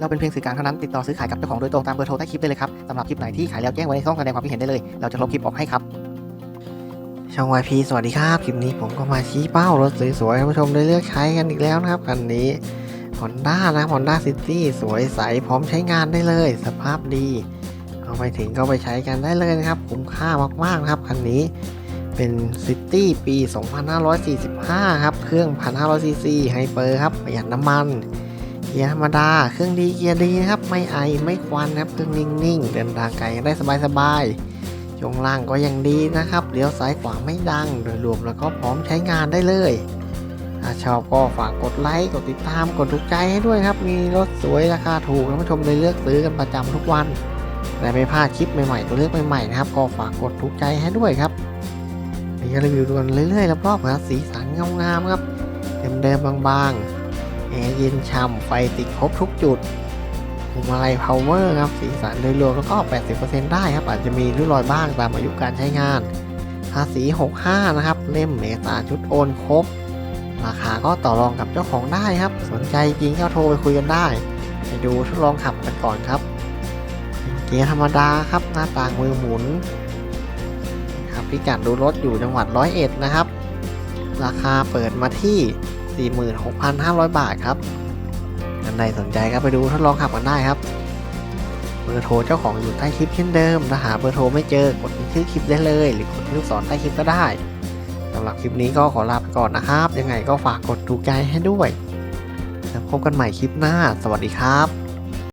เราเป็นเพียงสื่อกลางเท่านั้นติดต่อซื้อขายกับเจ้าของโดยตรงตามเบอร์โทรใต้คลิปได้เลยครับสำหรับคลิปไหนที่ขายแล้วแจ้งไว้ในช่องแสดงความคิดเห็นได้เลย เราจะลบคลิปออกให้ครับช่อง YP สวัสดีครับ คลิปนี้ผมก็มาชี้เป้ารถสวยๆให้ผู้ชมได้เลือกใช้กันอีกแล้วนะครับคันนี้ Honda นะ Honda City สวยใสพร้อมใช้งานได้เลย สภาพดี เอาไปถึงก็ไปใช้กันได้เลยนะครับ คุ้มค่ามากๆนะครับคันนี้เป็น City ปี 2545 ครับ เครื่อง 1,500ซีซีไฮเปอร์ครับ ประหยัดน้ำมัน เกียร์ธรรมดา เครื่องดีเกียร์ดีนะครับ ไม่ไอไม่ควันนะครับ เครื่องนิ่งๆ เดินทางไกลได้สบายๆ ช่วงล่างก็ยังดีนะครับ เลี้ยวซ้ายขวาไม่ดัง โดยรวมแล้วก็พร้อมใช้งานได้เลยถ้าชอบก็ฝากกดไลค์ กดติดตาม กดถูกใจให้ด้วยครับ มีรถสวยราคาถูกท่านผู้ชมเลยเลือกซื้อกันประจำทุกวันและไม่พลาดคลิปใหม่ๆตัวเลือกใหม่ๆนะครับ ก็ฝากกดถูกใจให้ด้วยครับนี่ก็รีวิวกันเรื่อยๆรอบๆนะสีสันงามๆครับ เดิมๆบางๆ แอร์เย็นช่ำไฟติดครบทุกจุดพวงมาลัยพาวเวอร์ครับสีสันโดยรวมแล้วก็ 80%ได้ครับ อาจจะมีริ้วรอยบ้างตามอายุการใช้งาน ภาษี 65 นะครับ เล่มเอกสาชุดโอนครบ ราคาก็ต่อรองกับเจ้าของได้ครับ สนใจจริงก็โทรไปคุยกันได้ ไปดูทดลองขับกันก่อนครับเป็นเกียร์ธรรมดาครับหน้าต่างมือหมุนครับพิกัดดูรถอยู่จังหวัดร้อยเอ็ดนะครับ ราคาเปิดมาที่ 46,500 บาทครับท่านใดสนใจก็ไปดูทดลองขับกันได้ครับ เบอร์โทรเจ้าของอยู่ใต้คลิปเช่นเดิมถ้าหาเบอร์โทรไม่เจอกดที่ชื่อคลิปได้เลย หรือกดที่ลูกศรใต้คลิปก็ได้สำหรับคลิปนี้ก็ขอลาไปก่อนนะครับ ยังไงก็ฝากกดถูกใจให้ด้วย แล้วพบกันใหม่คลิปหน้า สวัสดีครับ